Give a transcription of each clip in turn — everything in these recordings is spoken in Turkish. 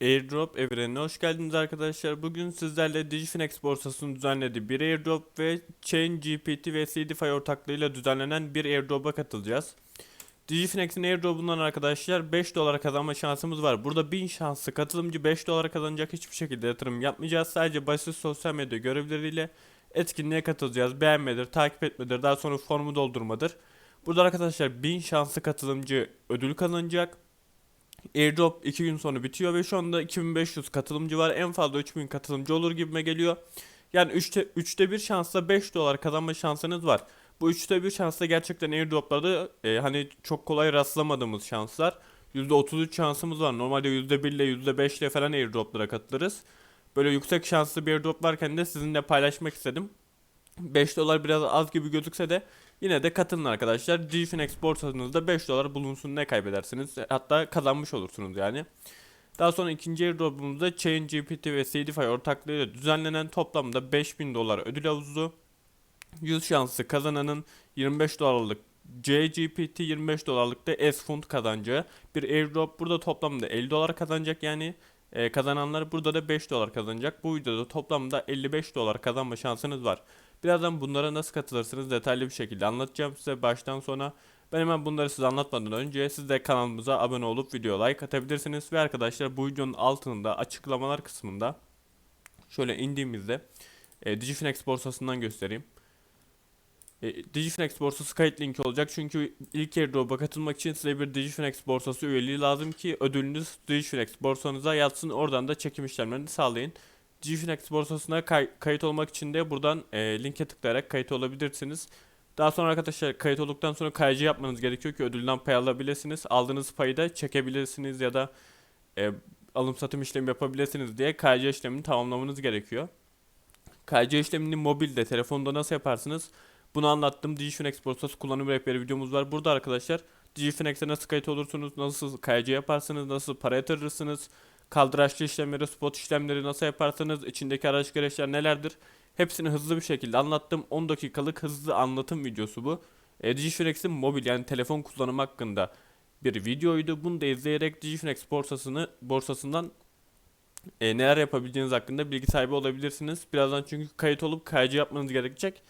Airdrop evrenine hoş geldiniz arkadaşlar. Bugün sizlerle Digifinex borsasının düzenlediği bir airdrop ve Chain GPT ve CDFI ortaklığıyla düzenlenen bir airdrop'a katılacağız. Digifinex'in airdrop'undan arkadaşlar 5 dolara kazanma şansımız var. Burada 1000 şanslı katılımcı 5 dolara kazanacak hiçbir şekilde yatırım yapmayacağız. Sadece basit sosyal medya görevleriyle etkinliğe katılacağız. Beğenmedir, takip etmedir, daha sonra formu doldurmadır. Burada arkadaşlar 1000 şanslı katılımcı ödül kazanacak. Airdrop 2 gün sonra bitiyor ve şu anda 2500 katılımcı var. En fazla 3000 katılımcı olur gibime geliyor. Yani 3'te, 3'te 1 şansla 5 dolar kazanma şansınız var. Bu 3'te 1 şansla gerçekten airdroplarda e, hani çok kolay rastlamadığımız şanslar. %33 şansımız var. Normalde %1 ile %5 ile falan airdroplara katılırız. Böyle yüksek şanslı bir airdrop varken de sizinle paylaşmak istedim. 5 dolar biraz az gibi gözükse de yine de katılın arkadaşlar. GFinex borsanızda 5 dolar bulunsun ne kaybedersiniz. Hatta kazanmış olursunuz yani. Daha sonra ikinci airdrop'umuzda Chain GPT ve CDFI ortaklığıyla düzenlenen toplamda 5000 dolar ödül havuzu. 100 şanslı kazananın 25 dolarlık JGPT 25 dolarlık da S fund kazanacağı bir airdrop. Burada toplamda 50 dolar kazanacak yani e, kazananlar burada da 5 dolar kazanacak. Bu videoda toplamda 55 dolar kazanma şansınız var. Birazdan bunlara nasıl katılırsınız detaylı bir şekilde anlatacağım size baştan sona. Ben hemen bunları size anlatmadan önce siz de kanalımıza abone olup video like atabilirsiniz. Ve arkadaşlar bu videonun altında açıklamalar kısmında şöyle indiğimizde e, Digifinex borsasından göstereyim. E, Digifinex borsası kayıt linki olacak çünkü ilk airdrop'a katılmak için size bir Digifinex borsası üyeliği lazım ki ödülünüz Digifinex borsanıza yatsın oradan da çekim işlemlerini sağlayın. Digifinex borsasına kay- kayıt olmak için de buradan e, linke tıklayarak kayıt olabilirsiniz. Daha sonra arkadaşlar kayıt olduktan sonra KYC yapmanız gerekiyor ki ödülden pay alabilirsiniz. Aldığınız payı da çekebilirsiniz ya da e, alım satım işlemi yapabilirsiniz diye KYC işlemini tamamlamanız gerekiyor. KYC işlemini mobilde, telefonda nasıl yaparsınız? Bunu anlattım. Digifinex borsası kullanım rehberi videomuz var. Burada arkadaşlar Digifinex'e nasıl kayıt olursunuz, nasıl KYC yaparsınız, nasıl para yatırırsınız, kaldıraçlı işlemleri, spot işlemleri nasıl yaparsınız, içindeki araç gereçler nelerdir? Hepsini hızlı bir şekilde anlattım. 10 dakikalık hızlı anlatım videosu bu. E, Digifinex'in mobil yani telefon kullanımı hakkında bir videoydu. Bunu da izleyerek Digifinex borsasını borsasından e, neler yapabileceğiniz hakkında bilgi sahibi olabilirsiniz. Birazdan çünkü kayıt olup KYC yapmanız gerekecek.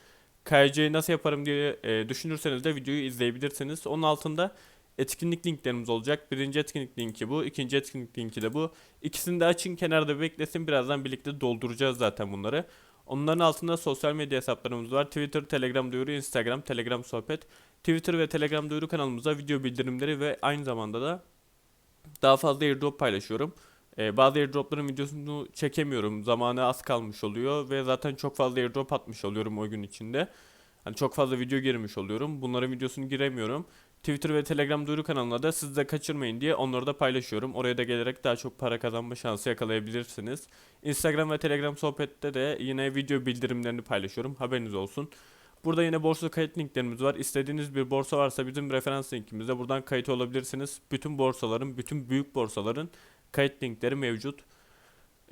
KYC'yi nasıl yaparım diye e, düşünürseniz de videoyu izleyebilirsiniz. Onun altında etkinlik linklerimiz olacak. Birinci etkinlik linki bu. ikinci etkinlik linki de bu. İkisini de açın kenarda beklesin. Birazdan birlikte dolduracağız zaten bunları. Onların altında sosyal medya hesaplarımız var. Twitter, Telegram duyuru, Instagram, Telegram sohbet. Twitter ve Telegram duyuru kanalımıza video bildirimleri ve aynı zamanda da daha fazla airdrop paylaşıyorum. Ee, bazı airdropların videosunu çekemiyorum. Zamanı az kalmış oluyor ve zaten çok fazla airdrop atmış oluyorum o gün içinde. Hani çok fazla video girmiş oluyorum. Bunların videosunu giremiyorum. Twitter ve Telegram duyuru kanalına da siz de kaçırmayın diye onları da paylaşıyorum. Oraya da gelerek daha çok para kazanma şansı yakalayabilirsiniz. Instagram ve Telegram sohbette de yine video bildirimlerini paylaşıyorum. Haberiniz olsun. Burada yine borsa kayıt linklerimiz var. İstediğiniz bir borsa varsa bizim referans linkimizde buradan kayıt olabilirsiniz. Bütün borsaların, bütün büyük borsaların kayıt linkleri mevcut.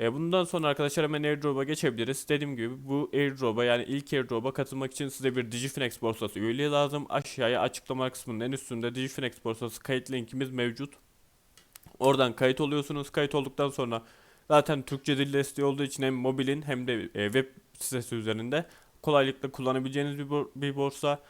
E, bundan sonra arkadaşlar hemen airdrop'a geçebiliriz. Dediğim gibi bu airdrop'a yani ilk airdrop'a katılmak için size bir Digifinex borsası üyeliği lazım. Aşağıya açıklama kısmının en üstünde Digifinex borsası kayıt linkimiz mevcut. Oradan kayıt oluyorsunuz. Kayıt olduktan sonra zaten Türkçe dil desteği olduğu için hem mobilin hem de e, web sitesi üzerinde kolaylıkla kullanabileceğiniz bir, bor- bir borsa.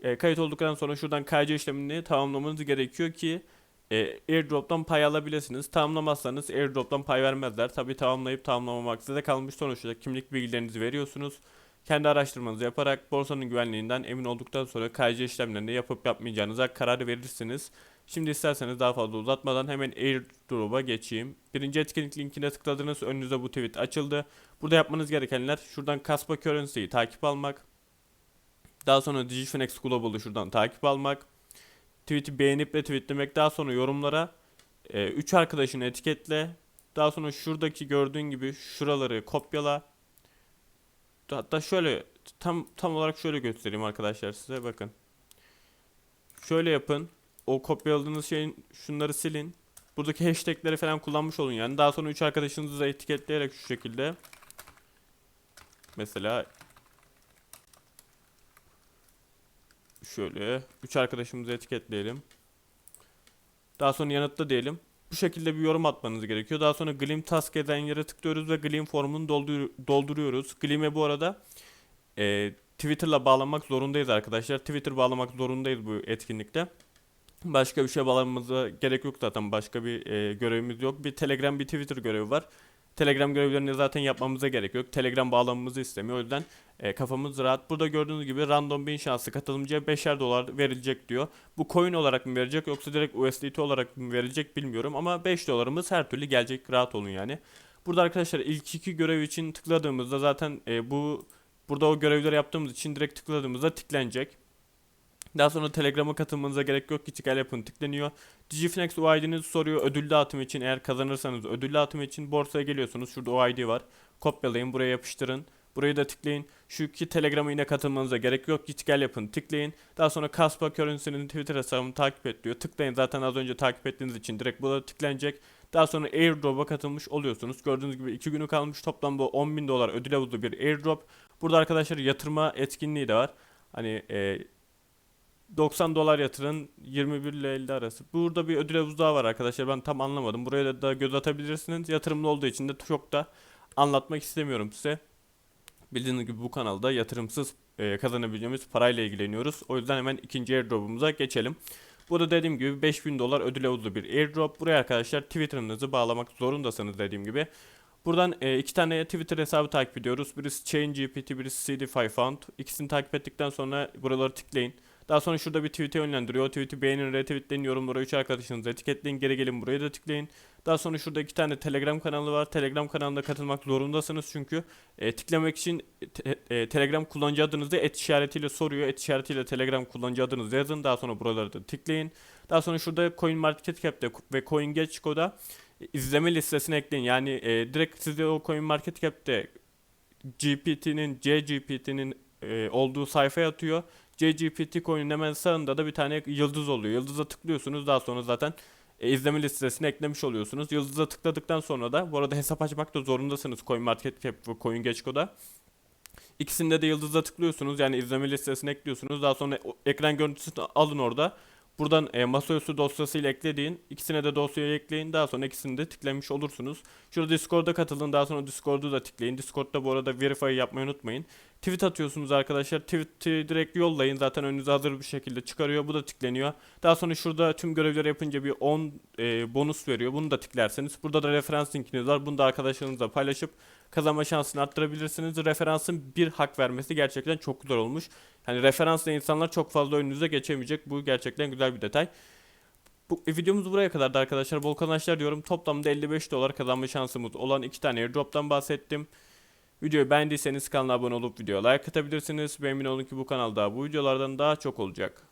E, kayıt olduktan sonra şuradan KYC işlemini tamamlamanız gerekiyor ki e, airdrop'tan pay alabilirsiniz. Tamamlamazsanız airdrop'tan pay vermezler. Tabi tamamlayıp tamamlamamak size kalmış sonuçta kimlik bilgilerinizi veriyorsunuz. Kendi araştırmanızı yaparak borsanın güvenliğinden emin olduktan sonra KYC işlemlerini yapıp yapmayacağınıza karar verirsiniz. Şimdi isterseniz daha fazla uzatmadan hemen airdrop'a geçeyim. Birinci etkinlik linkine tıkladınız. Önünüze bu tweet açıldı. Burada yapmanız gerekenler şuradan Kaspa Currency'yi takip almak. Daha sonra Digifinex Global'ı şuradan takip almak. Tweet'i beğenip ve tweetlemek. Daha sonra yorumlara 3 arkadaşını etiketle. Daha sonra şuradaki gördüğün gibi şuraları kopyala. Hatta şöyle tam tam olarak şöyle göstereyim arkadaşlar size bakın. Şöyle yapın. O kopyaladığınız şeyin şunları silin. Buradaki hashtagleri falan kullanmış olun yani. Daha sonra 3 arkadaşınızı da etiketleyerek şu şekilde. Mesela şöyle 3 arkadaşımızı etiketleyelim. Daha sonra yanıtla diyelim. bu şekilde bir yorum atmanız gerekiyor. Daha sonra Gleam Task eden yere tıklıyoruz ve Gleam formunu doldur- dolduruyoruz. Gleam'e bu arada e, Twitter'la bağlanmak zorundayız arkadaşlar. Twitter bağlamak zorundayız bu etkinlikte. Başka bir şey bağlamamıza gerek yok zaten. Başka bir e, görevimiz yok. Bir Telegram, bir Twitter görevi var. Telegram görevlerini zaten yapmamıza gerek yok. Telegram bağlamamızı istemiyor. O yüzden e, kafamız rahat. Burada gördüğünüz gibi random bin şansı katılımcıya 5'er dolar verilecek diyor. Bu coin olarak mı verecek yoksa direkt USDT olarak mı verilecek bilmiyorum. Ama 5 dolarımız her türlü gelecek. Rahat olun yani. Burada arkadaşlar ilk iki görev için tıkladığımızda zaten e, bu burada o görevleri yaptığımız için direkt tıkladığımızda tıklanacak. Daha sonra Telegram'a katılmanıza gerek yok ki tıkal yapın tıklanıyor. Digiflex UID'nizi soruyor ödül dağıtımı için eğer kazanırsanız ödül dağıtımı için borsaya geliyorsunuz. Şurada UID var. Kopyalayın buraya yapıştırın. Burayı da tıklayın. Şu iki Telegram'a yine katılmanıza gerek yok. Git gel yapın. Tıklayın. Daha sonra Kaspa Currency'nin Twitter hesabını takip et diyor. Tıklayın. Zaten az önce takip ettiğiniz için direkt burada tıklanacak. Daha sonra airdrop'a katılmış oluyorsunuz. Gördüğünüz gibi 2 günü kalmış. Toplamda 10 bin dolar ödül havuzlu bir airdrop. Burada arkadaşlar yatırma etkinliği de var. Hani e, 90 dolar yatırın 21 ile 50 arası. Burada bir ödül havuzu daha var arkadaşlar. Ben tam anlamadım. Buraya da, da göz atabilirsiniz. Yatırımlı olduğu için de çok da anlatmak istemiyorum size. Bildiğiniz gibi bu kanalda yatırımsız e, kazanabileceğimiz parayla ilgileniyoruz. O yüzden hemen ikinci airdrop'umuza geçelim. Burada dediğim gibi 5000 dolar ödül havuzlu bir airdrop. Buraya arkadaşlar Twitter'ınızı bağlamak zorundasınız dediğim gibi. Buradan e, iki tane Twitter hesabı takip ediyoruz. Birisi ChainGPT, birisi CD5 Fund. İkisini takip ettikten sonra buraları tıklayın. Daha sonra şurada bir tweet'e yönlendiriyor. O tweet'i beğenin, retweetleyin, yorumlara 3 arkadaşınızı etiketleyin. Geri gelin buraya da tıklayın. Daha sonra şurada iki tane Telegram kanalı var. Telegram kanalına katılmak zorundasınız çünkü e, tıklamak için te- e, Telegram kullanıcı adınızı et işaretiyle soruyor. Et işaretiyle Telegram kullanıcı adınızı yazın. Daha sonra buraları da tıklayın. Daha sonra şurada CoinMarketCap'te ve CoinGecko'da e, izleme listesine ekleyin. Yani e, direkt size o CoinMarketCap'te GPT'nin, CGPT'nin e, olduğu sayfaya atıyor. CGPT coin'in hemen sağında da bir tane yıldız oluyor. Yıldıza tıklıyorsunuz daha sonra zaten e, izleme listesine eklemiş oluyorsunuz. Yıldıza tıkladıktan sonra da bu arada hesap açmak da zorundasınız CoinMarketCap ve CoinGecko'da. İkisinde de yıldıza tıklıyorsunuz yani izleme listesine ekliyorsunuz. Daha sonra ekran görüntüsünü alın orada. Buradan e, masaüstü dosyasıyla eklediğin ikisine de dosyayı ekleyin. Daha sonra ikisini de tıklamış olursunuz. Şurada Discord'a katılın. Daha sonra Discord'u da tıklayın. Discord'da bu arada verify yapmayı unutmayın. Tweet atıyorsunuz arkadaşlar. Tweet'i direkt yollayın. Zaten önünüze hazır bir şekilde çıkarıyor. Bu da tıklanıyor. Daha sonra şurada tüm görevleri yapınca bir 10 e, bonus veriyor. Bunu da tıklerseniz. Burada da referans linkiniz var. Bunu da arkadaşlarınızla paylaşıp kazanma şansını arttırabilirsiniz. Referansın bir hak vermesi gerçekten çok güzel olmuş. Hani referansla insanlar çok fazla önünüze geçemeyecek. Bu gerçekten güzel bir detay. Bu e, videomuz buraya kadardı arkadaşlar. Bol kazançlar diyorum. Toplamda 55 dolar kazanma şansımız olan iki tane airdrop'tan bahsettim. Videoyu beğendiyseniz kanala abone olup videoya like atabilirsiniz. Ve emin olun ki bu kanalda bu videolardan daha çok olacak.